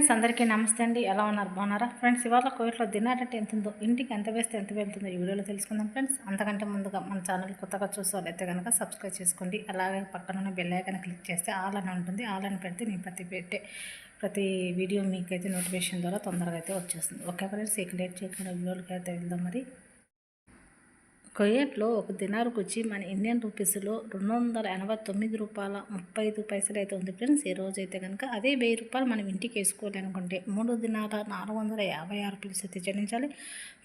Friends అందరికీ నమస్తే అండి. ఎలా ఉన్నారు? బాగున్నారా? ఫ్రెండ్స్ ఇవాళ కోవిడ్లో తినారంటే ఎంత ఉందో ఇంటికి ఎంత వేస్తే ఎంత వెళ్తుందో ఈ వీడియోలో తెలుసుకుందాం ఫ్రెండ్స్. అంతకంటే ముందుగా మన ఛానల్ కొత్తగా చూసేవాళ్ళైతే కనుక సబ్స్క్రైబ్ చేసుకోండి. అలాగే పక్కన ఉన్న బెల్ ఐకాన్ క్లిక్ చేస్తే ఆల్ అని ఉంటుంది. ఆల్ అని పెడితే నేను ప్రతి పెట్టే ప్రతి వీడియో మీకైతే నోటిఫికేషన్ ద్వారా తొందరగా అయితే వచ్చేస్తుంది. ఓకే ఫ్రెండ్స్ ఇక లేట్ చేయకుండా వీడియోలకి అయితే వెళ్దాం మరి. కొయ్యట్లో ఒక దినారుకు వచ్చి మన ఇండియన్ రూపీస్లో రెండు వందల ఎనభై తొమ్మిది రూపాయల ముప్పై ఐదు పైసలు అయితే ఉంది ఫ్రెండ్స్. ఈ రోజు అయితే కనుక అదే వెయ్యి రూపాయలు మనం ఇంటికి వేసుకోవాలనుకుంటే మూడు దినాల నాలుగు వందల యాభై ఆరు పిలుసు అయితే చెల్లించాలి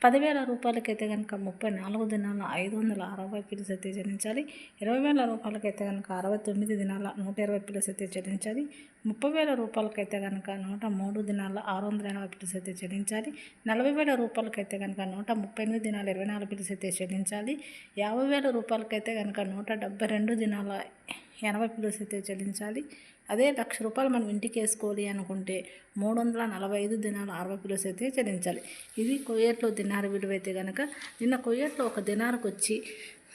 పదివేల రూపాయలకైతే కనుక ముప్పై నాలుగు దినాల ఐదు వందల అరవై పిలుసు అయితే చెల్లించాలి ఇరవై వేల రూపాయలకైతే కనుక అరవై తొమ్మిది దినాల నూట ఇరవై పిలుసు అయితే చెల్లించాలి ముప్పై వేల రూపాయలకైతే కనుక నూట మూడు దినాల ఆరు వందల ఎనభై పిలుసు అయితే చెల్లించాలి నలభై వేల రూపాయలకైతే కనుక నూట ముప్పై ఎనిమిది దినాల ఇరవై నాలుగు పిలుసు అయితే చెల్లించాలి యాభై వేల రూపాయలకైతే కనుక నూట డెబ్బై రెండు దినాల ఎనభై పిలుసు అయితే చెల్లించాలి. అదే లక్ష రూపాయలు మనం ఇంటికి వేసుకోవాలి అనుకుంటే మూడు వందల నలభై ఐదు దినాలు అరవై పిలుసు అయితే చెల్లించాలి. ఇది కొయ్యట్లో దినారు విలువ అయితే కనుక నిన్న కొయ్యట్లో ఒక దినారకు వచ్చి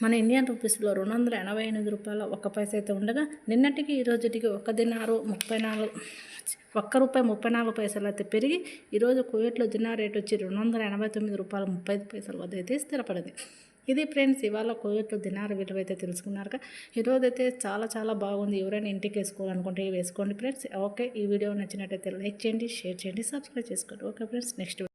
మన ఇండియన్ రూపీస్లో రెండు వందల ఎనభై ఎనిమిది రూపాయల ఒక్క పైస అయితే ఉండగా నిన్నటికి ఈ రోజుటికి ఒక దినారు ముప్పై నాలుగు ఒక్క రూపాయి ముప్పై నాలుగు పైసలు అయితే పెరిగి ఈరోజు కువైట్లో దినార్ రేట్ వచ్చి రెండు వందల ఎనభై తొమ్మిది రూపాయల ముప్పై ఐదు పైసల వద్ద అయితే స్థిరపడింది. ఇది ఫ్రెండ్స్ ఇవాళ కోవిడ్లో దినార విలువ అయితే తెలుసుకున్నారుగా. ఈరోజు అయితే చాలా చాలా బాగుంది. ఎవరైనా ఇంటికి వేసుకోవాలనుకుంటే వేసుకోండి ఫ్రెండ్స్. ఓకే ఈ వీడియో నచ్చినట్టయితే లైక్ చేయండి షేర్ చేయండి సబ్స్క్రైబ్ చేసుకోండి. Okay friends next